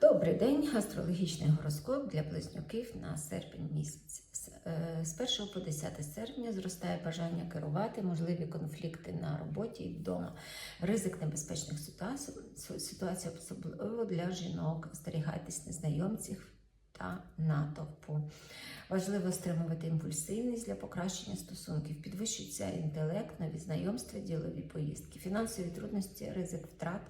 Добрий день, астрологічний гороскоп для близнюків на серпень місяць. З е, 1 по 10 серпня зростає бажання керувати, можливі конфлікти на роботі і вдома, ризик небезпечних ситуацій, ситуацій особливо для жінок. Остерігайтесь незнайомців та натовпу. Важливо стримувати імпульсивність для покращення стосунків, підвищується інтелект, нові знайомства, ділові поїздки, фінансові трудності, ризик втрат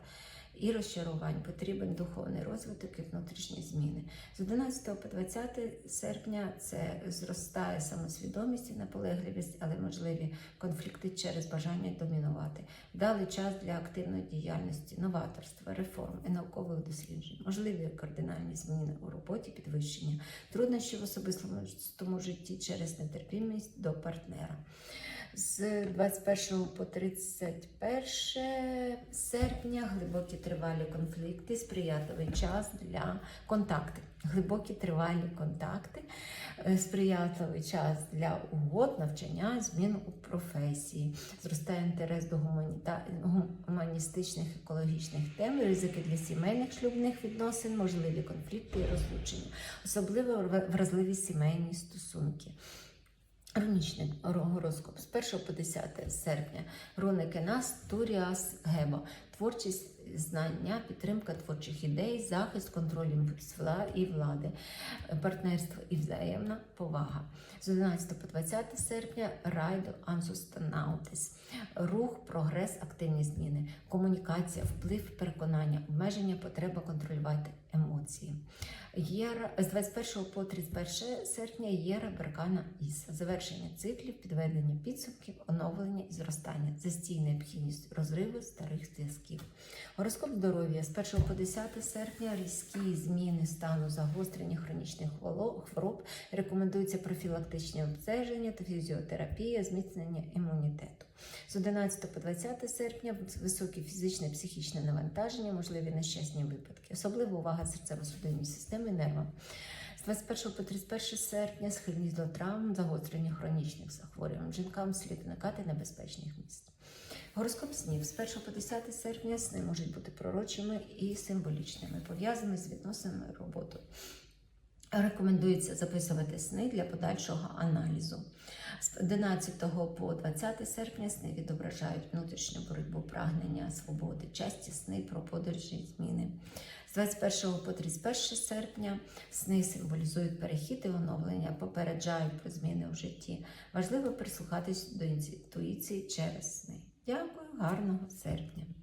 і розчарувань. Потрібен духовний розвиток і внутрішні зміни. З 11 по 20 серпня це зростає самосвідомість і наполегливість, але можливі конфлікти через бажання домінувати. Вдалий час для активної діяльності, новаторства, реформ і наукових досліджень, можливі кардинальні зміни у роботі, підвищення, труднощі в особистому житті через нетерпімість до партнера. З 21 по 31 серпня глибокі тривалі конфлікти, сприятливий час для контактів. Глибокі тривалі контакти, е, сприятливий час для угод, навчання, змін у професії. Зростає інтерес до гуманістичних екологічних тем, ризики для сімейних шлюбних відносин, можливі конфлікти і розлучення, особливо вразливі сімейні стосунки. Рунічний гороскоп з 1 по 10 серпня. Руни Кенас, Туріас, Гебо. Творчість знання, підтримка творчих ідей, захист, контроль і влади, партнерство і взаємна повага. З 11 по 20 серпня Райдо Ансустанаутис. Рух, прогрес, активні зміни, комунікація, вплив, переконання, обмеження, потреба контролювати емоції. Єра з 21 по 31 серпня Єра Беркана Іса. Завершення циклів, підведення підсумків, оновлення і зростання, застій необхідність розриву старих зв'язків. Гороскоп здоров'я з 1 по 10 серпня різкі зміни стану загострення хронічних хвороб. Рекомендується профілактичне обстеження та фізіотерапія, зміцнення імунітету. З 11 по 20 серпня високе фізичне і психічне навантаження, можливі нещасні випадки, особлива увага серцево-судинної системи нервам. З 21 по 31 серпня схильність до травм, загострення хронічних захворювань. Жінкам слід уникати небезпечних місць. Гороскоп снів з 1 по 10 серпня сни можуть бути пророчими і символічними, пов'язаними з відносинами роботою. Рекомендується записувати сни для подальшого аналізу. З 11 по 20 серпня сни відображають внутрішню боротьбу прагнення свободи, часті сни про подорожі зміни. З 21 по 31 серпня сни символізують перехід і оновлення, попереджають про зміни у житті. Важливо прислухатись до інтуїції через сни. Дякую, гарного серпня!